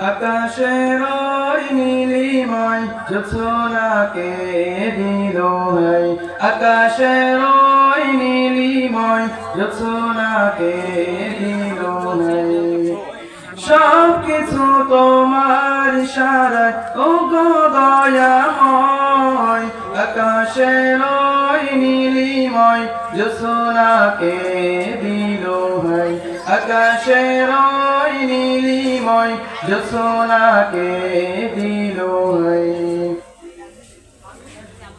আকাশের ওই নীলিময় জোছনাকে দিল ভাই আকাশের দিল ভাই সব কিছু তোমার ইশারায় ও গো দয়াময়। আকাশের নীলিময় জোছনাকে দিল ভাই আকাশের নীলিময় জোছনাকে দিল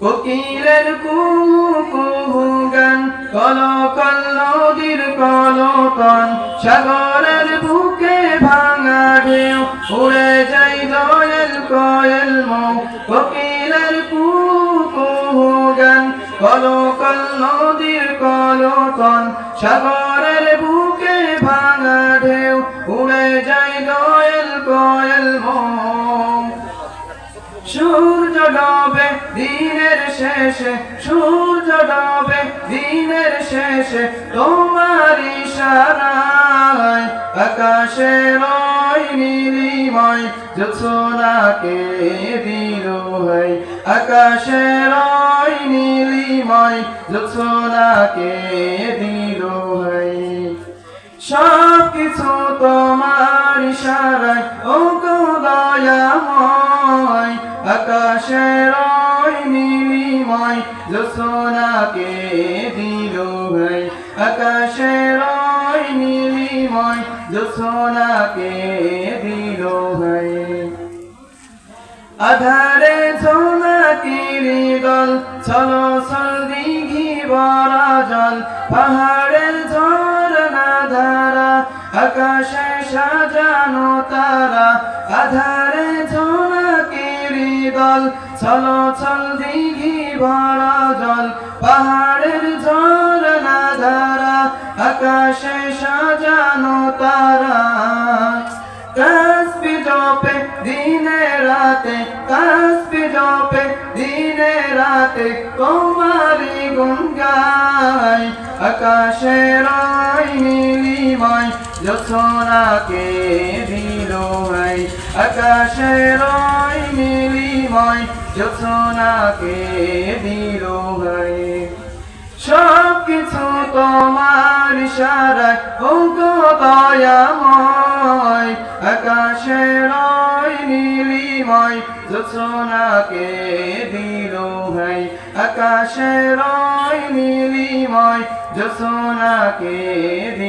কোকিলের কুহু গান কল কল নদীর কলকন সাগরের বুকে ভাঙা ঢেউ, উড়ে যাই দয়াল কয়েল মৌ। কোকিলের কুহু গান কল কল নদীর কলকন সাগরের বুকে উড়ে যাই দয়াল কয়েল মৌ সূর্য ডবে দিনের শেষে, সূর্য ডবে দিনের শেষে, তোমার ইশারায় আকাশের নীলিময় জোছনাকে দিল ভাই আকাশের নীলিময় জোছনাকে দিল সব কিছু তোমার ইশারায়, ও গো দয়াময়, আকাশের নীলিময় জোছনাকে দিল ভাই, আকাশের নীলিময় জোছনাকে দিল ভাই। আধারে ঝোনাকিরি দল চলো চল দিঘি বড় জল পাহাড়ের ঝর্ণা ধারা আকাশে সাজানো তারা, আধারে ঝোনাকিরি দল চলো চল দিঘি বড় জল, পাহাড়ের ঝর্ণা ধারা, আকাশে সাজানো তারা। কাসবি জপে দিনে রাতে কাসবি জপে দিনে রাতে তোমারি গাই আকাশের নীলিময় জোছনাকে দিল ভাই আকাশের নীলিময় জোছনাকে দিল ভাই। সব কিছু তোমার ইশারায় ও গো দয়াময় আকাশের নীলিময় জোছনাকে দিল ভাই আকাশের নীলিময় জোছনাকে দিল